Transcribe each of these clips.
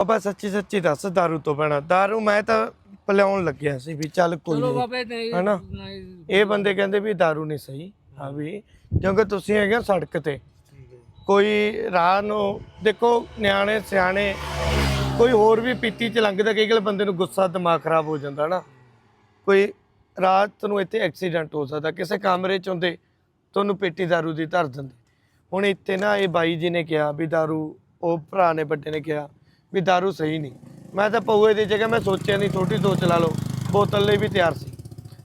ਬਾਬਾ ਸੱਚੀ ਸੱਚੀ ਦੱਸ दारू ਤੋਂ ਬਣਾ दारू ਮੈਂ ਤਾਂ ਪਿਲਾਉਣ ਲੱਗਿਆ ਸੀ ਵੀ ਚੱਲ ਕੋਈ ਚਲੋ ਨਹੀਂ ਬਾਬੇ ਨਹੀਂ ਹਨਾ? ਨਹੀਂ ਇਹ ਬੰਦੇ ਕਹਿੰਦੇ ਵੀ दारू ਨਹੀਂ ਸਹੀ ਹਾਂ ਵੀ ਕਿਉਂਕਿ ਤੁਸੀਂ ਹੈਗੇ ਹੋ ਸੜਕ ਤੇ ਕੋਈ ਰਾਹ ਨੂੰ ਦੇਖੋ ਨਿਆਣੇ ਸਿਆਣੇ ਕੋਈ ਹੋਰ ਵੀ ਪੀਤੀ ਚ ਲੰਘਦਾ ਕਈ ਗੱਲ ਬੰਦੇ ਨੂੰ ਗੁੱਸਾ ਦਿਮਾਗ ਖਰਾਬ ਹੋ ਜਾਂਦਾ ਨਾ ਕੋਈ ਰਾਤ ਨੂੰ ਇੱਥੇ ਐਕਸੀਡੈਂਟ ਹੋ ਸਕਦਾ ਕਿਸੇ ਕਮਰੇ ਚ ਹੁੰਦੇ ਤੁਹਾਨੂੰ ਪੇਟੀ दारू ਦੀ ਧਰ ਦਿੰਦੇ ਹੁਣ ਇੱਥੇ ਨਾ ਇਹ ਬਾਈ ਜੀ ਨੇ ਕਿਹਾ ਵੀ दारू ਉਹ ਭਰਾ ਨੇ ਵੱਡੇ ਨੇ ਕਿਹਾ ਵੀ दारू ਸਹੀ ਨਹੀਂ ਮੈਂ ਤਾਂ ਪਊਏ ਦੀ ਜਗ੍ਹਾ ਮੈਂ ਸੋਚਿਆ ਨਹੀਂ ਛੋਟੀ ਸੋਚ ਲਾ ਲਓ ਬੋਤਲ ਲਈ ਵੀ ਤਿਆਰ ਸੀ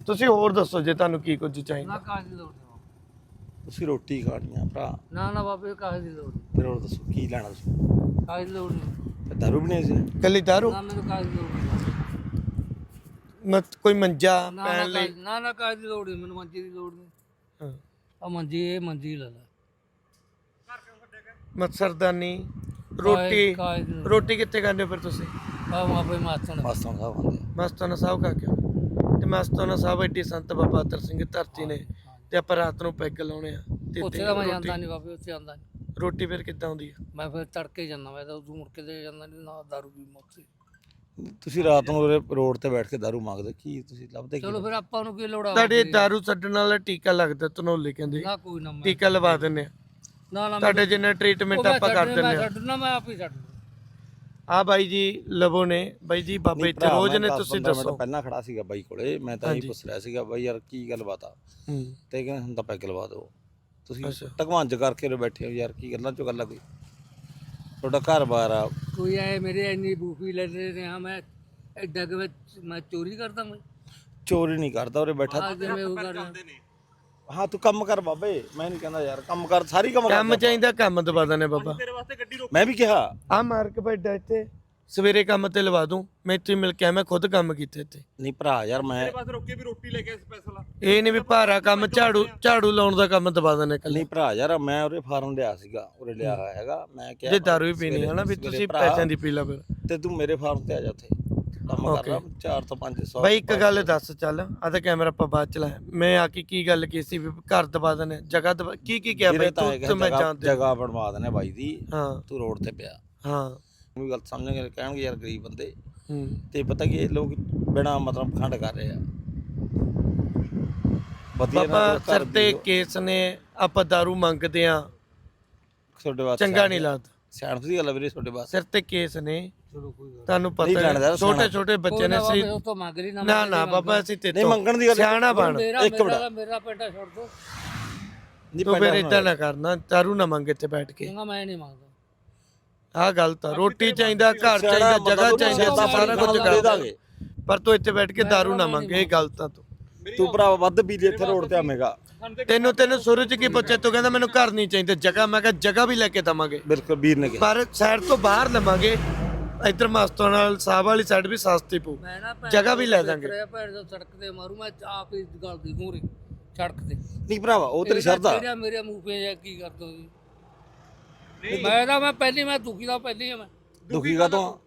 ਤੁਸੀਂ ਹੋਰ ਦੱਸੋ ਜੇ ਤੁਹਾਨੂੰ ਕੀ ਕੁਝ ਨਾ ਚਾਹੀਦਾ ਕਾਹ ਦੀ ਲੋੜ ਨਹੀਂ ਤੁਸੀਂ ਰੋਟੀ ਖਾਣੀ ਆ ਭਰਾ ਨਾ ਨਾ ਬਾਬੇ ਕਾਹ ਦੀ ਲੋੜ ਨਹੀਂ ਫਿਰ ਹੋਰ ਦੱਸੋ ਕੀ ਲੈਣਾ ਤੁਸੀਂ ਕਾਹ ਦੀ ਲੋੜ ਨਹੀਂ ਤੇ ਦਾਰੂ ਬਣਾਈ ਸੀ ਨੇ? ਕੱਲੀ दारू ਨਾ ਮੈਨੂੰ ਕਾਹ ਦੀ ਲੋੜ ਨਹੀਂ ਮਤ ਕੋਈ ਮੰਜਾ ਨਾ ਪੈਣ ਨਾ ਲਈ ਕਾਹ- ਨਾ ਨਾ ਕਾਹ ਦੀ ਲੋੜ ਨਹੀਂ ਮੈਨੂੰ ਮੰਜੀ ਦੀ ਲੋੜ ਨਹੀਂ ਹਾਂ। ਆ ਮੰਜੀ ਇਹ ਮੰਜੀ ਲੈ ਲੈ ਮਤਸਰਦਾਨੀ ਰੋਟੀ ਕਾਹ ਰੋਟੀ ਕਿੱਥੇ ਖਾਂਦੇ ਹੋ ਫਿਰ ਤੁਸੀਂ? ਆ ਮਾਪੇ ਮਾਤਣ ਮਸਤਾਂ ਸਾਹਿਬ ਆਉਂਦੇ ਮਸਤਾਨਾ ਸਾਹਿਬ ਕੇ ਆਓ। ਤੇ ਮਸਤਾਨਾ ਸਾਹਿਬ ਐਡੀ ਸੰਤ ਬਾਬਾ ਅਤਰ ਸਿੰਘ ਧਰਤੀ ਨੇ ਤੇ ਆਪਾਂ ਰਾਤ ਨੂੰ ਪੈਗ ਲਾਉਣੇ ਆ। ਤੇ ਉੱਥੇ ਤੇ ਮੈਂ ਰੋਟੀ- ਜਾਂਦਾ ਨਹੀਂ ਬਾਬੇ ਉੱਥੇ ਜਾਂਦਾ ਨਹੀਂ ਰੋਟੀ ਫਿਰ ਕਿੱਦਾਂ ਆਉਂਦੀ ਆ? ਮੈਂ ਫਿਰ ਤੜਕੇ ਜਾਂਦਾ ਮੈਂ ਤਾਂ ਉਦੋਂ ਮੁੜ ਕੇ ਦੇ ਜਾਂਦਾ ਨਹੀਂ ਨਾ ਦਾਰੂ ਵੀ ਮੁੱਕਦੀ ਤੁਸੀਂ ਰਾਤ ਨੂੰ ਉਰੇ ਰੋਡ ਤੇ ਬੈਠ ਕੇ ਦਾਰੂ ਮੰਗਦੇ ਕੀ ਤੁਸੀਂ ਲੱਭਦੇ ਕੀ ਚਲੋ ਫਿਰ ਆਪਾਂ ਨੂੰ ਕੀ ਲੋੜ ਆ? ਤੁਹਾਡੇ दारू ਛੱਡਣ ਵਾਲਾ ਟੀਕਾ ਲੱਗਦਾ ਤਨੋਲੇ ਕਹਿੰਦੇ। ਨਾ ਕੋਈ ਨਾ ਮੈਂ ਟੀਕਾ ਲਵਾ ਦਿੰਨੇ ਆ। ਨਾ ਨਾ ਤੁਹਾਡੇ ਜਿੰਨਾ ਟ੍ਰੀਟਮੈਂਟ ਆਪਾਂ ਕਰ ਦਿੰਨੇ ਮੈਂ ਆ ਛੱਡਣਾ ਮੈਂ ਆਪ ਹੀ ਛੱਡ। ਆ ਬਾਈ ਜੀ ਲਵੋ ਨੇ। ਬਾਈ ਜੀ ਬਾਬੇ ਇੱਥੇ ਰੋਜ਼ ਨੇ ਤੁਸੀਂ ਦੱਸੋ। ਪਹਿਲਾਂ ਖੜਾ ਸੀਗਾ ਬਾਈ ਕੋਲੇ ਮੈਂ ਤਾਂ ਇਹ ਪੁੱਛ ਰਿਹਾ ਸੀਗਾ ਬਾਈ ਯਾਰ ਕੀ ਗੱਲਬਾਤ ਆ? ਹੂੰ। ਤੇ ਕਹਿੰਦੇ ਹੁਣ ਤਾਂ ਪੈਗ ਲਵਾ ਦਿਓ। ਤੁਸੀਂ। ਟਕਵਾਂਜ ਕਰਕੇ ਉਰੇ ਬੈਠੇ ਹੋ ਯਾਰ ਕੀ ਗੱਲਾਂ ਚੋਂ ਗੱਲ ਕੋਈ? ਤੁਹਾਡਾ ਘਰ-ਬਾਰ ਆ। ਕੋਈ ਆਏ ਮੇਰੇ ਇੰਨੀ ਬੂਫੀ ਲੈਂਦੇ ਨੇ ਹਾਂ ਮੈਂ ਐਡਾ ਕਿ ਮੈਂ ਚੋਰੀ ਕਰਦਾ ਮੈਂ। ਚੋਰੀ ਨਹੀਂ ਕਰਦਾ ਉਰੇ ਬੈਠਾ। ਆ ਜਿਵੇਂ ਉਹ ਕਰ ਹਾਂ ਤੂੰ ਕੰਮ ਕਰ ਬਾਬੇ। ਮੈਂ ਨਹੀਂ ਕਹਿੰਦਾ ਯਾਰ ਕੰਮ ਕਰ ਸਾਰੀ ਕੰਮ ਕੰਮ ਕਰ ਚਾਹੀਦਾ ਕੰਮ ਦਵਾ ਦਨੇ ਬਾਬਾ। ਮੈਂ ਵੀ ਕਿਹਾ। ਆ ਮਾਰਕ ਬੈਠਾ ਇੱਥੇ। ਸਵੇਰੇ ਕੰਮ ਤੇ ਲਵਾ ਦੂੰ ਮੈਂ ਇੱਥੇ ਮਿਲ ਕੇ ਮੈਂ ਖੁਦ ਕੰਮ ਕੀਤੇ ਇੱਥੇ। ਨਹੀਂ ਭਰਾ ਯਾਰ ਮੈਂ ਇਹ ਨਹੀਂ ਵੀ ਭਾਰਾ ਕੰਮ ਝਾੜੂ ਝਾੜੂ ਲਾਉਣ ਦਾ ਕੰਮ ਦਵਾ ਦਨੇ ਕੱਲੇ ਨਹੀਂ ਭਰਾ ਯਾਰ ਮੈਂ ਉਰੇ ਫਾਰਮ ਲਿਆ ਸੀਗਾ ਉਰੇ ਲਿਆ ਹੋਇਆ ਹੈਗਾ ਮੈਂ ਕਿਹਾ ਜੇ ਦਾਰੂ ਵੀ ਪੀਣੀ ਹੈ ਨਾ ਵੀ ਤੁਸੀਂ ਪੈਸਿਆਂ ਦੀ ਪੀ ਲਾ ਫਿਰ। ਤੇ ਤੂੰ ਮੇਰੇ ਫਾਰਮ ਤੇ ਆ ਜਾ ਉੱਥੇ। ਕੰਮ ਕਰ ਲਾ 4 ਤੋਂ 500 ਬਾਈ ਇੱਕ ਗੱਲ ਦੱਸ ਚੱਲ ਆ ਤਾਂ ਕੈਮਰਾ ਆਪਾਂ ਬਾਅਦ ਚ ਲਾਇਆ ਮੈਂ ਆ ਕੇ ਕੀ ਗੱਲ ਕੀ ਸੀ ਵੀ ਘਰ ਦਵਾ ਦਨੇ ਜਗ੍ਹਾ ਦਵਾ ਕੀ ਕੀ ਕਿਹਾ ਬਾਈ ਤੂੰ ਤੇ ਮੈਂ ਜਾਣਦੇ। ਜਗ੍ਹਾ ਬਣਵਾ ਦਨੇ ਬਾਈ ਦੀ ਹਾਂ। ਤੂੰ ਰੋਡ ਤੇ ਪਿਆ। ਹਾਂ। ਵੀ ਗੱਲ ਸਮਝਣਗੇ ਕਹਿਣਗੇ ਯਾਰ ਗਰੀਬ ਬੰਦੇ। ਹੂੰ। ਤੇ ਪਤਾ ਕੀ ਇਹ ਲੋਕ ਬਿਨਾ ਮਤਲਬ ਖੰਡ ਕਰ ਰਹੇ ਆ। ਬਾਬਾ ਸਿਰ ਤੇ ਕੇਸ ਨੇ ਆਪਾਂ दारू ਮੰਗਦੇ ਆ। ਤੁਹਾਡੇ ਵਾਸਤੇ ਚੰਗਾ ਨਹੀਂ ਲੱਗਦਾ। ਸਿਆਣਪ ਦੀ ਗੱਲ ਵੀਰੇ ਤੁਹਾਡੇ ਵਾਸਤੇ। ਸਿਰ ਤੇ ਕੇਸ ਨੇ ਤੁਹਾਨੂੰ ਨਹੀਂ ਪਤਾ ਲੈਣਦਾਰ, ਹੈ ਛੋਟੇ ਛੋਟੇ ਬੱਚੇ ਨੇ ਸੀ ਉਹ ਤੋਂ ਮੰਗ ਲਈ ਨਾ ਨਾ ਨਾ ਬਾਬਾ ਅਸੀਂ ਤੇ ਨਹੀਂ ਮੰਗਣ ਦੀ ਗੱਲ ਸਿਆਣਾ ਬਣ। ਮੇਰਾ ਇੱਕ ਮੇਰਾ। ਮੇਰਾ ਪੈਟਾ ਛੱਡ ਦੋ। ਨਹੀਂ ਤੂੰ ਫਿਰ ਇਦਾਂ ਨਾ ਕਰਨਾ ਦਾਰੂ ਨਾ ਮੰਗ ਇੱਥੇ ਬੈਠ ਕੇ। ਮੈਂ ਨਹੀਂ ਮੰਗਦਾ। ਆਹ ਗਲਤ ਆ ਰੋਟੀ ਚਾਹੀਦਾ ਘਰ ਚਾਹੀਦਾ ਜਗ੍ਹਾ ਚਾਹੀਦਾ ਅਸੀਂ ਸਾਰਾ ਕੁਝ ਕਰ ਦਾਂਗੇ। ਪਰ ਤੂੰ ਇੱਥੇ ਬੈਠ ਕੇ ਦਾਰੂ ਨਾ ਮੰਗੇ ਇਹ ਗਲਤ ਆ ਤੂੰ। ਤੂੰ ਭਰਾ ਵੱਧ ਪੀ ਲਈ ਇੱਥੇ ਰੋਡ ਤੇ ਆਵੇਂਗਾ। ਤੈਨੂੰ ਤੈਨੂੰ ਸੂਰਜ ਕੀ ਪੁੱਛਿਆ ਤੂੰ ਕਹਿੰਦਾ ਮੈਨੂੰ ਘਰ ਨਹੀਂ ਚਾਹੀਦਾ ਜਗ੍ਹਾ ਮੈਂ ਕਿਹਾ ਜਗ੍ਹਾ ਵੀ ਲੈ ਕੇ ਦਵਾਂਗੇ। ਬਿਲਕੁਲ ਵੀਰ ਨੇ ਕਿਹਾ ਪਰ ਸਾਈਡ ਤੋਂ ਬਾਹਰ ਲਵਾਂਗੇ। ਇੱਧਰ ਮਸਤੋਂ ਨਾਲ ਸਾਹਿਬ ਵਾਲੀ ਸਾਈਡ ਵੀ ਸਸਤੀ ਪਊ। ਮੈਂ ਨਾ ਭੈਣ ਜਗ੍ਹਾ ਵੀ ਲੈ ਦਾਂਗੇ। ਤੇਰੇ ਭੈਣ ਜੋ ਸੜਕ ਤੇ ਮਾਰੂ ਮੈਂ ਆਪ ਹੀ ਗੱਲ ਦੀ ਮੂਰੇ ਸੜਕ ਤੇ। ਨਹੀਂ ਭਰਾਵਾ ਉਹ ਤੇਰੀ ਸ਼ਰਧਾ। ਤੇਰਾ ਮੇਰੇ ਮੂੰਹ ਪੇ ਜਾ ਕੀ ਕਰ ਦੋ ਜੀ ਮੈਂ ਤਾਂ ਮੈਂ ਪਹਿਲੀ ਮੈਂ ਦੁਖੀ ਦਾ ਪਹਿਲੀ ਆ ਮੈਂ। ਦੁਖੀ ਕਾ ਤੋਂ?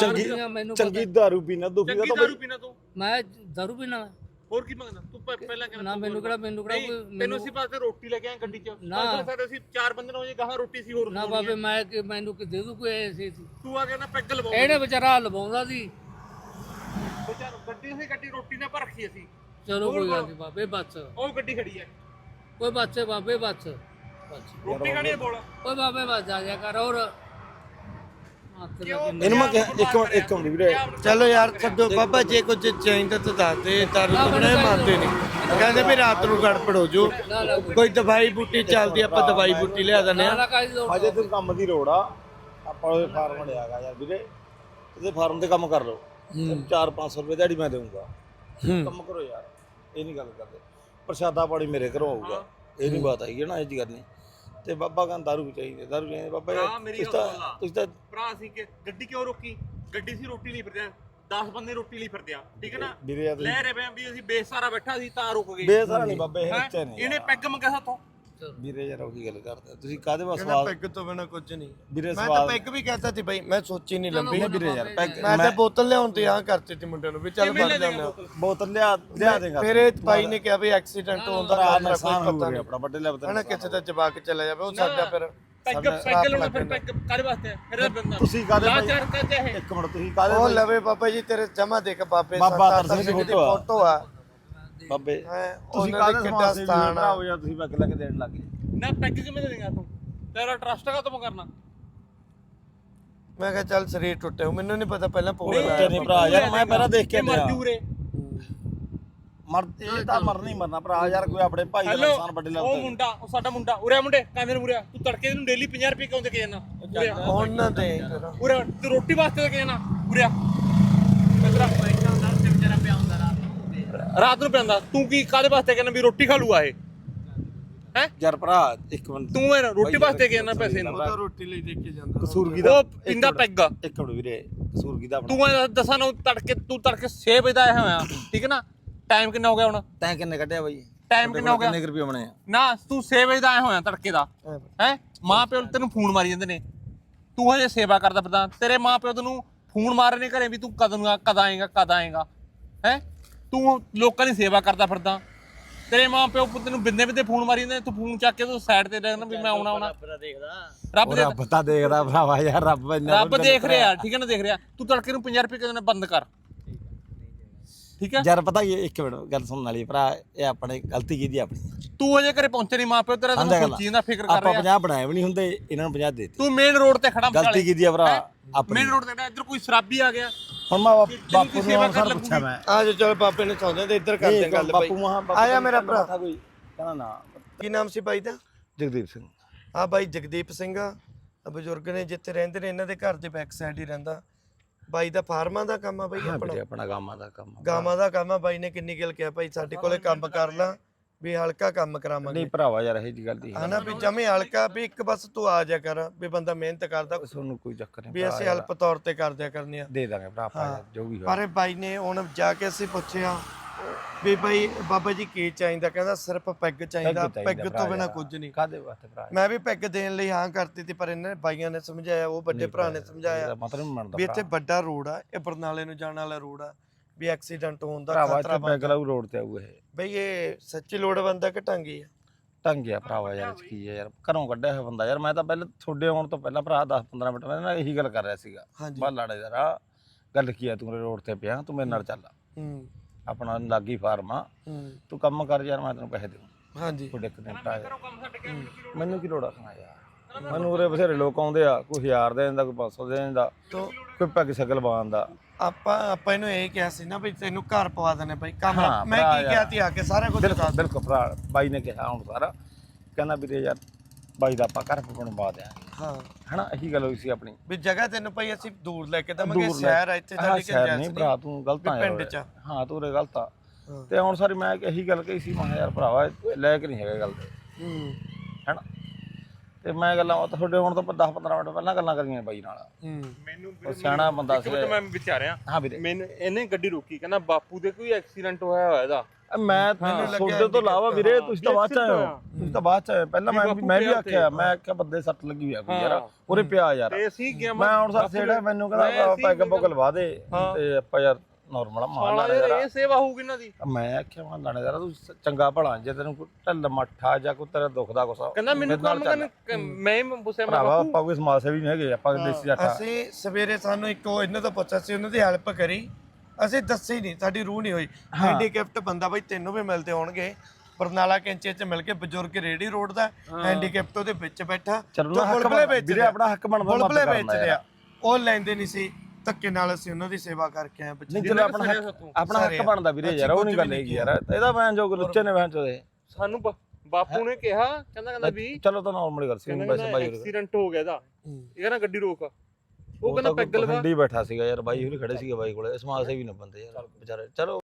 ਚੰਗੀ ਮੈਨੂੰ ਪਤਾ- ਚੰਗੀ ਦਾਰੂ ਪੀਣਾ ਦੁਖੀ ਕਾ ਤੋਂ ਪੀਣਾ ਤੂੰ? ਮੈਂ ਦਾਰੂ ਪੀਣਾ। ਮੈਂ ਹੋਰ ਕੀ ਮੰਗਦਾ? ਤੂੰ ਪ- ਪਹਿਲਾਂ ਕਹਿੰਦਾ ਨਾ ਮੈਨੂੰ ਕਿਹੜਾ ਮੈਨੂੰ ਕਿਹੜਾ ਕੋਈ ਤੈਨੂੰ ਮੈਨੂੰ ਅਸੀਂ ਪਾਸੇ ਰੋਟੀ ਲੈ ਕੇ ਆਏ ਗੱਡੀ 'ਚ। ਨਾ। ਨਾ ਸਾਡੇ ਅਸੀਂ ਚਾਰ ਬੰਦੇ ਨੂੰ ਜੇ ਗਾਹਾਂ ਰੋਟੀ ਸੀ ਹੋਰ ਨਾ ਬਾਬੇ ਮੈਂ ਕਿ ਮੈਨੂੰ ਕਿ ਦੇ ਦੂ ਕੋਈ ਐਸੀ ਸੀ ਤੂੰ ਆ ਕੇ ਨਾ ਪੈਗ ਲਵਾਓ ਇਹਨੇ ਵਿਚਾਰਾ ਲਵਾਉਂਦਾ ਸੀ। ਵਿਚਾਰ ਗੱਡੀ ਸੀ ਗੱਡੀ ਰੋਟੀ ਨਾਲ ਭਰ ਰੱਖੀ ਅਸੀਂ। ਚਲੋ ਕੋਈ ਗੱਲ ਨਹੀਂ ਬਾਬੇ ਬੱਸ। ਉਹ ਗੱਡੀ ਖੜੀ ਹੈ ਕੋਈ ਬੱਚੇ ਬਾਬੇ ਬੱਸ। ਬੱਸ। ਰੋਟੀ ਖਾਣੀ ਹੈ ਬੋਲ। ਓਏ ਬਾਬੇ ਬੱਸ ਜਾ ਜਾ ਕਰ। ਔਰ ਇਹਨੂੰ ਮੈਂ ਕਿਹਾ ਇੱਕ ਮਿੰਟ ਇੱਕ ਮਿੰਟ ਵੀਰੇ। ਚਲੋ ਯਾਰ ਛੱਡੋ ਬਾਬਾ ਜੇ ਕੁਝ ਚਾਹੀਦਾ ਤਾਂ ਦੱਸ ਦੇ ਦਾਰੂ ਤੋਂ ਬਣੇ ਮੰਨਦੇ ਨਹੀਂ। ਕਹਿੰਦੇ ਵੀ ਰਾਤ ਨੂੰ ਗੜਬੜ ਹੋ ਜੂ ਨਾ ਨਾ ਕੋਈ ਦਵਾਈ ਬੂਟੀ ਚੱਲਦੀ ਆਪਾਂ ਦਵਾਈ ਬੂਟੀ ਲਿਆ ਦਿੰਦੇ ਨਾ ਆ ਨਾ ਅਜੇ ਤੂੰ ਕੰਮ ਦੀ ਲੋੜ ਆ। ਆਪਾਂ ਉਹਦੇ ਫਾਰਮ ਲਿਆਗਾ ਯਾਰ ਵੀਰੇ। ਇਹਦੇ ਫਾਰਮ ਤੇ ਕੰਮ ਕਰ ਲਓ। 4-500 ਰੁਪਏ ਦਿਹਾੜੀ ਮੈਂ ਦੇਵਾਂਗਾ ਕੰਮ ਕਰੋ ਯਾਰ। ਇਹ ਨਹੀਂ ਗੱਲ ਕਰਦੇ। ਪ੍ਰਸ਼ਾਦਾ ਪਾਣੀ ਮੇਰੇ ਘਰੋਂ ਆਊਗਾ। ਇਹ ਨਹੀਂ ਬਾਤ ਆਈ ਹੈ ਨਾ ਇਹ ਜੀ ਕਰਨੀ ਤੇ ਬਾਬਾ ਕਹਿੰਦਾ ਦਾਰੂ ਚਾਹੀਦੀ ਦਾਰੂ ਚਾਹੀਦੀ ਬਾਬਾ ਯਾਰ ਮੇਰੀ ਤੁਸੀਂ ਗੱਲ ਤਾਂ ਸੁਣ ਲਾ। ਤੁਸੀਂ ਤਾਂ ਭਰਾ ਸੀ ਕਿ ਗੱਡੀ ਕਿਉਂ ਰੋਕੀ? ਗੱਡੀ ਸੀ ਰੋਟੀ ਲਈ ਫਿਰਦੇ ਆ 10 ਬੰਦੇ ਰੋਟੀ ਲਈ ਫਿਰਦੇ ਆ ਠੀਕ ਹੈ ਨਾ? ਵੀਰੇ ਯਾਰ ਤੁਸੀਂ ਲੈ ਰਹੇ ਪਏ ਆ ਵੀ ਅਸੀਂ ਬੇਸਾਰਾ ਬੈਠਾ ਸੀ ਤਾਂ ਰੁਕ ਗਏ। ਬੇਸਹਾਰਾ ਨਹੀਂ ਬਾਬੇ ਇਹ ਹੈਂ? ਨੇ ਇਹਨੇ ਪੈਗ ਮੰਗਿਆ ਸਾਥੋਂ। ਵੀਰੇ ਯਾਰ ਉਹ ਕੀ ਗੱਲ ਕਰਦੇ? ਤੁਸੀਂ ਕਾਦੇ ਵਾਸ ਕਹਿੰਦਾ ਸਵਾਲ ਪੈਗ ਤੋਂ ਬਿਨਾ ਕੁਝ ਨਹੀਂ ਵੀਰੇ ਮੈਂ ਤਾਂ ਸਵਾਲ ਪੈਗ ਵੀ ਕਹਤਾ ਸੀ ਬਾਈ ਮੈਂ ਸੋਚੀ ਨਹੀਂ ਲੰਬੀ ਵੀਰੇ ਯਾਰ ਪੈਗ ਮੈਂ ਤਾਂ ਬੋਤਲ ਲਿਆਉਣ ਤੇ ਆ ਕਰਤੀ ਸੀ ਮੁੰਡੇ ਨੂੰ ਵੀ ਚੱਲ ਫੜ ਜਾਂਦੇ ਬੋਤਲ ਲਿਆ ਲਿਆ ਦੇਗਾ ਫਿਰ ਇਹ ਬਾਈ ਨੇ ਕਿਹਾ ਵੀ ਐਕਸੀਡੈਂਟ ਹੋਣ ਦਾ ਭਰਾ ਖਤਰਾ ਨੁਕਸਾਨ ਹੋ ਪਤਾ ਗਿਆ ਨਹੀਂ ਆਪਣਾ ਵੱਡੇ ਲੈਵਲ ਤੇ ਹਨਾ ਕਿੱਥੇ ਤਾਂ ਜਵਾਕ ਚਲਾ ਜਾਵੇ ਉਹ ਸਾਡਾ ਫਿਰ ਪੈਗ ਸਾਡਾ ਪੈਗ ਸ਼ਰਾਪ ਲਾਉਣਾ ਲੱਗ ਫਿਰ। ਪੈਗ ਕਾਦੇ ਵਾਸਤੇ? ਫਿਰ ਬੰਦਾ ਤੁਸੀਂ ਭਾਈ? ਕਾਦੇ ਹੈ ਇੱਕ ਮਿੰਟ ਤੁਸੀਂ ਕਾਹਦੇ ਉਹ ਭਾਈ? ਲਵੇ ਬਾਬਾ ਜੀ ਤੇਰੇ ਜਮਾ ਦੇਖ ਬਾਬੇ ਬਾਬਾ ਤਰਸੇਮ ਦੀ ਫੋਟੋ ਆ। ਬਾਬੇ ਹੈਂ, ਤੁਸੀਂ ਕਾਹਦੇ ਸਮਾਜ ਸੇਵੀ ਸਥਾਨ ਆ। ਭਰਾ ਹੋ ਜਾਂ ਤੁਸੀਂ ਪੈਗ ਲੈ ਕੇ ਦੇਣ ਲੱਗੇ ਨਾ ਪੈਗ ਕਿਵੇਂ ਦੇ ਦੇਗਾ ਤੂੰ ਤੇਰਾ ਟਰਸਟ ਕਾ ਤੂੰ ਕਰਨਾ ਮੈਂ ਕਿਹਾ ਚੱਲ ਸਰੀਰ ਟੁੱਟੇ ਮੈਨੂੰ ਨਹੀਂ ਪਤਾ ਪਹਿਲਾਂ ਪੋਲ ਟੁੱਟੇ ਨਹੀਂ ਭਰਾ ਯਾਰ ਮੈਂ ਪਹਿਲਾਂ ਦੇਖ ਕੇ ਮਰ ਲਿਆ। ਜੂ ਰੇ ਮਰ ਇਹ ਤਾਂ ਮਰਨਾ ਹੀ ਮਰਨਾ ਭਰਾ ਯਾਰ ਕੋਈ ਆਪਣੇ ਭਾਈ ਦਾ ਹੈਲੋ ਨੁਕਸਾਨ ਵੱਡੇ ਉਹ ਮੁੰਡਾ ਉਹ ਸਾਡਾ ਮੁੰਡਾ ਉਰੇ ਆ ਮੁੰਡੇ ਕਾਂਦੇ ਨੂੰ ਉਰੇ ਆ। ਤੂੰ ਤੜਕੇ ਨੂੰ ਡੇਲੀ 50 ਰੁਪਏ ਕਿਉਂ ਦੇ ਕੇ ਜਾਣਾ ਉਰੇ ਆ। ਉਹਨਾਂ ਦੇ ਫਿਰ। ਉਰੇ ਆ, ਤੂੰ ਰੋਟੀ ਵਾਸਤੇ ਦੇ ਕੇ ਜਾਣਾ ਉਰੇ ਆ ਮਿੱਤਰਾ ਪੈਸਾ ਹੁੰਦਾ ਤੇ ਵਿਚਾਰਾ ਪਿਆ ਹੁੰਦਾ ਰਾਤ ਨੂੰ ਪਿਆਂਦਾ ਤੂੰ ਕੀ ਕਾਦੇ ਵਾਸਤੇ ਕਹਿੰਦਾ ਵੀ ਰੋਟੀ ਖਾ ਲੂਆ ਇਹ? ਹੈ? ਯਾਰ ਭਰਾ ਇੱਕ ਮਿੰਟ। ਤੂੰ ਇਹ ਰੋਟੀ ਵਾਸਤੇ ਕੇ ਜਾਣਾ ਪੈਸੇ ਨੂੰ ਉਹ ਤਾਂ ਰੋਟੀ ਲਈ ਦੇ ਕੇ ਜਾਂਦਾ। ਕਸੂਰਗੀ ਦਾ ਉਹ ਪਿੰਦਾ ਪੈਗ। ਇੱਕ ਮਿੰਟ ਵੀਰੇ ਕਸੂਰਗੀ ਦਾ ਤੂੰ ਇਹ ਦੱਸਾਂ ਨੂੰ ਤੜਕੇ ਤੂੰ ਤੜਕੇ 6 ਵਜੇ ਦਾ ਆਇਆ ਹੋਇਆ ਠੀਕ ਹੈ ਨਾ? ਟਾਈਮ ਕਿੰਨਾ ਹੋ ਗਿਆ ਹੁਣ? ਤੈਂ ਕਿੰਨੇ ਕੱਢਿਆ ਬਾਈ? ਟਾਈਮ ਕਿੰਨਾ ਹੋ ਗਿਆ? ਕਿੰਨੇ ਰੁਪਏ ਬਣੇ ਆ? ਨਾ ਤੂੰ 6 ਵਜੇ ਦਾ ਆਇਆ ਹੋਇਆ ਤੜਕੇ ਦਾ। ਹੈ? ਮਾਂ ਪਿਓ ਤੈਨੂੰ ਫੋਨ ਮਾਰੀ ਜਾਂਦੇ ਨੇ। ਤੂੰ ਹਜੇ ਸੇਵਾ ਕਰਦਾ ਫਿਰਦਾ। ਤੇਰੇ ਮਾਂ ਪਿਓ ਤੈਨੂੰ ਫੋਨ ਮਾਰ ਰਹੇ ਨੇ ਘਰੇ ਵੀ ਤੂੰ ਕਦੋਂ ਆ ਕਦ ਆਏਗਾ ਕਦ ਆਏਗਾ? ਹੈ? ਤੂੰ ਲੋਕਾਂ ਦੀ ਸੇਵਾ ਕਰਦਾ ਫਿਰਦਾ। ਤੇਰੇ ਮਾਂ ਪਿਓ ਪੁੱਤ ਨੂੰ ਬਿੰਦੇ ਬਿੰਦੇ ਫੋਨ ਮਾਰੀ ਜਾਂਦੇ ਨੇ, ਤੂੰ ਫੋਨ ਚੱਕ ਕੇ ਤੂੰ ਸਾਈਡ ਤੇ ਰਹਿਣਾ ਵੀ ਮੈਂ ਆਉਣਾ ਆਉਣਾ ਰੱਬ ਉਹ ਦੇ ਰੱਬ ਤਾਂ ਦੇਖਦਾ ਭਰਾਵਾ ਯਾਰ ਰੱਬ ਇੰਨਾ ਰੱਬ ਦੇਖ ਰਿਹਾ ਠੀਕ ਹੈ ਨਾ ਦੇਖ ਰਿਹਾ। ਤੂੰ ਤੜਕੇ ਨੂੰ 50 ਰੁਪਏ ਕਿਦੋਂ ਬੰਦ ਕਰ। ਠੀਕ ਹੈ? ਯਾਰ ਪਤਾ ਕੀ ਹੈ, ਇੱਕ ਮਿੰਟ ਗੱਲ ਸੁਣਨ ਵਾਲੀ ਭਰਾ ਇਹ ਆਪਣੇ ਗਲਤੀ ਕੀਤੀ ਆਪਣੀ? ਤੂੰ ਹਜੇ ਘਰੇ ਪਹੁੰਚੇ ਨਹੀਂ ਮਾਂ ਪਿਓ ਤੇਰਾ ਤੈਨੂੰ ਗੱਲ ਸੋਚੀ ਜਾਂਦਾ ਫਿਕਰ ਕਰ ਆਪਾਂ ਰਿਹਾ। 50 ਬਣਾਏ ਵੀ ਨਹੀਂ ਹੁੰਦੇ ਇਹਨਾਂ ਨੂੰ 50 ਦੇ ਦਿੱਤੇ। ਤੂੰ ਮੇਨ ਰੋਡ ਤੇ ਖੜਾ ਗਲਤੀ ਕੀਤੀ ਆ ਭਰਾ ਆਪਣੀ। ਮੇਨ ਰੋਡ ਤੇ ਖੜਾ ਇੱਧਰ ਕੋਈ ਸ਼ਰਾਬੀ ਆ ਗਿਆ। ਹੁਣ ਮੈਂ ਬਾਪ- ਬਾਪੂ ਨੂੰ ਸੇਵਾ ਅਨਸਰ ਕਰਨ ਪੁੱਛਿਆ ਮੈਂ। ਆ ਜਾ ਚਲ ਬਾਬੇ ਨੇ ਚਾਹੁੰਦੇ ਤੇ ਇੱਧਰ ਕਰਦੇ ਗੱਲ ਬਾਈ। ਬਾਪੂ ਮਹਾ ਆਇਆ ਮੇਰਾ ਭਰਾ। ਕੋਈ। ਕਹਿੰਦਾ ਨਾ। ਕੀ ਨਾਮ ਸੀ ਬਾਈ ਦਾ? ਜਗਦੀਪ ਸਿੰਘ। ਆ ਬਾਈ ਜਗਦੀਪ ਸਿੰਘ ਆ। ਆਹ ਬਜ਼ੁਰਗ ਨੇ ਜਿੱਥੇ ਰਹਿੰਦੇ ਨੇ ਇਹਨਾਂ ਦੇ ਘਰ ਦੇ ਬੈਕ ਸਾਈਡ ਹੀ ਰਹਿੰਦਾ। ਬਾਈ ਦਾ ਫਾਰਮਾਂ ਦਾ ਕੰਮ ਆ ਬਾਈ ਹਾਂ ਆਪਣਾ? ਵੀਰੇ ਆਪਣਾ ਗਾਮਾਂ ਦਾ ਕੰਮ ਆ। ਗਾਵਾਂ ਦਾ ਕੰਮ ਆ। ਬਾਈ ਨੇ ਕਿੰਨੀ ਗੱਲ ਕਿਹਾ ਭਾਈ ਸਾਡੇ ਕੋਲੇ ਕੰਮ ਕਰ ਲਾ। ਵੀ ਹਲਕਾ ਕੰਮ ਕਰਾਵਾਂਗੇ। ਨਹੀਂ ਭਰਾਵਾ ਯਾਰ ਇਹ ਜੀ ਗੱਲ ਦੀ ਹਨਾ ਵੀ ਜਮੇ ਹਲਕਾ ਵੀ ਇੱਕ ਬਸ ਤੂੰ ਆ ਜਾ ਕਰ ਵੀ ਬੰਦਾ ਮਿਹਨਤ ਕਰਦਾ। ਤੁਹਾਨੂੰ ਕੋਈ ਚੱਕਰ ਨਹੀਂ ਵੀ ਅਸੀਂ ਹੈਲਪ ਤੌਰ ਤੇ ਕਰ ਦਿਆ ਕਰਨੀ ਆ। ਦੇ ਦਾਂਗੇ ਭਰਾ ਆਪਾਂ ਯਾਰ, ਜੋ ਵੀ ਹੋਇਆ। ਪਰ ਇਹ ਬਾਈ ਨੇ ਹੁਣ ਜਾ ਕੇ ਅਸੀਂ ਪੁੱਛਿਆ ਵੀ ਬਾਈ ਬਾਬਾ ਜੀ ਕੀ ਚਾਹੀਦਾ? ਕਹਿੰਦਾ ਸਿਰਫ ਪੈਗ ਚਾਹੀਦਾ ਪੈਗ ਤੋਂ ਬਿਨਾ ਕੁਝ ਨਹੀਂ। ਕਾਦੇ ਵਾਸਤੇ ਭਰਾ ਮੈਂ ਵੀ ਪੈਗ ਦੇਣ ਲਈ ਹਾਂ ਕਰਤੀ ਸੀ ਪਰ ਇਹਨਾਂ ਬਾਈਆਂ ਨੇ ਸਮਝਾਇਆ ਉਹ ਵੱਡੇ ਭਰਾ ਨੇ ਸਮਝਾਇਆ। ਮਤਲਬ ਮੰਨਦਾ ਵੀ ਇੱਥੇ ਵੱਡਾ ਰੋਡ ਆ ਇਹ ਬਰਨਾਲੇ ਨੂੰ ਜਾਣ ਵਾਲਾ ਰੋਡ ਆ। ਵੀ ਐਕਸੀਡੈਂਟ ਹੋਣ ਦਾ ਭਰਾਵਾ ਖਤਰਾ ਇੱਥੇ ਬੈਗਲਾਉ ਰੋਡ ਤੇ ਆਊ ਇਹ। ਬਈ ਇਹ ਸੱਚੀ ਲੋੜ ਬੰਦਾ ਕਿ ਢੰਗੀ ਆ? ਟੰਗਿਆ ਭਰਾਵਾ ਯਾਰ ਇਹ ਕੀ ਹੈ ਯਾਰ ਘਰੋਂ ਕੱਢਿਆ ਹੋਇਆ ਬੰਦਾ ਯਾਰ ਮੈਂ ਤਾਂ ਪਹਿਲੇ ਤੁਹਾਡੇ ਆਉਣ ਤੋਂ ਪਹਿਲਾਂ ਭਰਾ 10 15 ਮਿੰਟ ਮੈਂ ਨਾਲ ਇਹੀ ਗੱਲ ਕਰ ਰਿਹਾ ਸੀਗਾ। ਹਾਂਜੀ। ਬਾ ਲਾੜੇ ਯਾਰ ਗੱਲ ਕੀ ਆ ਤੂੰ ਰੋਡ ਤੇ ਪਿਆ ਤੂੰ ਮੇਰੇ ਨਾਲ ਚੱਲ। ਹੂੰ। ਆਪਣਾ ਲਾਗੀ ਫਾਰਮ ਆ। ਹੂੰ। ਤੂੰ ਕੰਮ ਕਰ ਯਾਰ ਮੈਂ ਤੈਨੂੰ ਪੈਸੇ ਦੇਵਾਂ ਹਾਂਜੀ। ਤੁਹਾਡੇ ਇੱਕ ਦਿਨ ਭਰਾ ਮੈਨੂੰ ਕੀ ਲੋੜ ਆ? ਖਾਣਾ ਯਾਰ? ਮੈਨੂੰ ਉਰੇ ਬਥੇਰੇ ਲੋਕ ਆਉਂਦੇ ਆ ਕੋਈ 1000 ਦੇ ਦਿੰਦਾ ਕੋਈ 500 ਦੇ ਦਿੰਦਾ ਤੋ ਕੋਈ ਪੈਗ ਸ਼ਕਲ ਬਾਣ ਦਾ। ਆਪਾਂ ਆਪਾਂ ਇਹਨੂੰ ਇਹ ਕਿਹਾ ਸੀ ਨਾ ਵੀ ਤੈਨੂੰ ਘਰ ਪਵਾ ਦਨੇ ਭਾਈ ਕੰਮ ਹਾਂ, ਮੈਂ ਭਰਾ ਕੀ ਕਿਹਾ ਤੀ ਆ ਕੇ ਸਾਰਾ ਕੁਝ ਬਿਲਕੁਲ ਬਿਲਕੁਲ ਭਰਾ ਬਾਈ ਨੇ ਕਿਹਾ ਹੁਣ ਸਾਰਾ। ਕਹਿੰਦਾ ਵੀਰੇ ਯਾਰ ਬਾਈ ਦਾ ਆਪਾਂ ਘਰ ਬਣਵਾ ਦਿਆਂਗੇ। ਹਾਂ। ਹਨਾ ਇਹੀ ਗੱਲ ਹੋਈ ਸੀ ਆਪਣੀ। ਵੀ ਜਗ੍ਹਾ ਤੈਨੂੰ ਭਾਈ ਅਸੀਂ ਦੂਰ ਲੈ ਕੇ ਦਵਾਂਗੇ ਦੂਰ ਲੈ- ਸ਼ਹਿਰ ਆ ਇੱਥੇ ਹਾਂ, ਸ਼ਹਿਰ ਨਹੀਂ ਭਰਾ ਤੂੰ ਗਲਤ ਆ ਵੀ ਯਾਰ ਪਿੰਡ। ਚ। ਆ। ਹਾਂ ਤੂੰ ਉਰੇ ਗਲਤ ਆ। ਹਾਂ। ਤੇ ਹੁਣ ਸਾਰੀ ਮੈਂ ਇਹੀ ਗੱਲ ਕਹੀ ਸੀ ਮੈਂ ਕਿਹਾ ਯਾਰ ਭਰਾਵਾ ਇਹ ਲੈ ਕੇ ਨਹੀਂ ਹੈਗਾ ਗੱਲ ਤੇ। ਹੂੰ। ਤੇ ਮੈਂ ਗੱਲਾਂ ਉਹ ਤੁਹਾਡੇ ਹੁਣ ਤੋਂ 10 15 ਮਿੰਟ ਪਹਿਲਾਂ ਗੱਲਾਂ ਕਰੀਆਂ ਬਾਈ ਨਾਲ। ਮੈਨੂੰ ਉਹ ਸਿਆਣਾ ਬੰਦਾ ਸੀ। ਮੈਂ ਵਿਚਾਰਿਆ। ਹਾਂ ਵੀਰੇ। ਮੈਨੂੰ ਇਹਨੇ ਗੱਡੀ ਰੋਕੀ ਕਹਿੰਦਾ ਬਾਪੂ ਦੇ ਕੋਈ ਐਕਸੀਡੈਂਟ ਹੋਇਆ ਹੋਇਆ ਇਹਦਾ। ਮੈਂ ਤੁਹਾਡੇ ਤੋਂ ਇਲਾਵਾ ਵੀਰੇ ਤੁਸੀਂ ਤਾਂ ਬਾਅਦ ਚ ਆਏ ਹੋ। ਤੁਸੀਂ ਤਾਂ ਬਾਅਦ ਚ ਆਏ ਹੋ। ਪਹਿਲਾਂ ਮੈਂ ਵੀ ਮੈਂ ਵੀ ਆਖਿਆ ਮੈਂ ਆਖਿਆ ਬੰਦੇ ਸੱਟ ਲੱਗੀ ਹੋਈ ਆ ਕੋਈ ਯਾਰ ਉਰੇ ਪਿਆ ਯਾਰ। ਤੇ ਅਸੀਂ ਗਿਆ ਮੈਂ ਹੁਣ ਸਰ ਸੇੜਾ ਮੈਨੂੰ ਕਹਿੰਦਾ ਪੈਗ ਲਵਾ ਦੇ ਤੇ ਆਪਾਂ ਯਾਰ ਨਾਰਮਲ ਮਾਰ ਸਾਲਾ ਯਾਰ ਇਹ ਸੇਵਾ ਹੋਊਗੀ ਇਹਨਾਂ ਦੀ। ਮੈਂ ਆਖਿਆ ਮੈਂ ਲਾਣੇ ਤੂੰ ਸ- ਚੰਗਾ ਭਲਾ ਜੇ ਤੈਨੂੰ ਕੋਈ ਢਿੱਲ ਮੱਠਾ ਜਾਂ ਕੋਈ ਤੇਰਾ ਦੁਖਦਾ ਕੁਛ ਕਹਿੰਦਾ ਮੈਨੂੰ ਕੰਮ ਕਰਨ ਮੈਂ ਹੀ ਪੁੱਛਿਆ ਮੈਂ ਭਰਾਵਾ ਆਪਾਂ ਕੋਈ ਸਮਾਜ ਸੇਵੀ ਨਹੀਂ ਹੈਗੇ ਆਪਾਂ ਦੇਸੀ ਜੱਟਾ ਅਸੀਂ ਸਵੇਰੇ ਸਾਨੂੰ ਇੱਕ ਉਹ ਇਹਨਾਂ ਤੋਂ ਪੁੱਛਿਆ ਸੀ ਉਹਨਾਂ ਦੀ ਹੈਲਪ ਕਰੀ। ਅਸੀਂ ਦੱਸੀ ਨਹੀਂ ਸਾਡੀ ਰੂਹ ਨਹੀਂ ਹੋਈ। ਹੈਂਡੀਕੈਪਟ ਬੰਦਾ ਬਈ ਤੈਨੂੰ ਵੀ ਮਿਲਦੇ ਹੋਣਗੇ। ਬਰਨਾਲਾ ਕੈਂਚੇ 'ਚ ਮਿਲ ਕੇ ਬਜ਼ੁਰਗ ਰੇੜੀ ਰੋਡ ਦਾ ਹੈਂਡੀਕੈਪਟ ਉਹਦੇ ਵਿੱਚ ਬੈਠਾ। ਚਲੋ ਨਾ ਹੱਕ ਬੁਲਬੁਲੇ ਬਣ- ਵੀਰੇ ਆਪਣਾ ਹੱਕ ਬਣਦਾ ਮਦਦ ਬੁਲਬੁਲੇ ਕਰਨਾ ਵੇਚਦੇ ਆ ਉਹ ਲੈਂਦੇ ਨਹੀਂ ਸੀ। ਧੱਕੇ ਨਾਲ ਅਸੀਂ ਉਹਨਾਂ ਦੀ ਸੇਵਾ ਕਰਕੇ ਆਏ ਬੱਚੇ ਨਹੀਂ ਚਲੋ ਆਪਣਾ ਹੱਕ ਆਪਣਾ ਹੱਕ ਬਣਦਾ ਵੀਰੇ ਯਾਰ ਉਹ ਨਹੀਂ ਗੱਲ ਹੈਗੀ ਯਾਰ। ਇਹਦਾ ਮੈਂ ਜੋ ਲੁੱਚੇ ਨੇ ਮੈਂ ਚੋਦੇ ਸਾਨੂੰ ਬ- ਬਾਪੂ ਨੇ ਕਿਹਾ ਕਹਿੰਦਾ ਕਹਿੰਦਾ ਵੀ ਚਲੋ ਤਾਂ ਨਾਰਮਲ ਗੱਲ ਸੀ ਉਹਨੂੰ ਵੈਸੇ ਬਾਈ। ਐਕਸੀਡੈਂਟ ਹੋ ਗਿਆ ਇਹਦਾ। ਇਹ ਕਹਿੰਦਾ ਗੱਡੀ ਰੋਕ ਉਹ ਕਹਿੰਦਾ ਪੈਗ ਲਗਾ ਹੰਡੀ ਬੈਠਾ ਸੀਗਾ ਯਾਰ ਬਾਈ ਉਹਨੇ ਖੜੇ ਸੀਗੇ ਬਾਈ ਕੋਲੇ। ਸਮਾਜ ਸੇਵੀ ਨੇ ਬੰਦੇ ਯਾਰ ਵਿਚਾਰੇ। ਚਲੋ।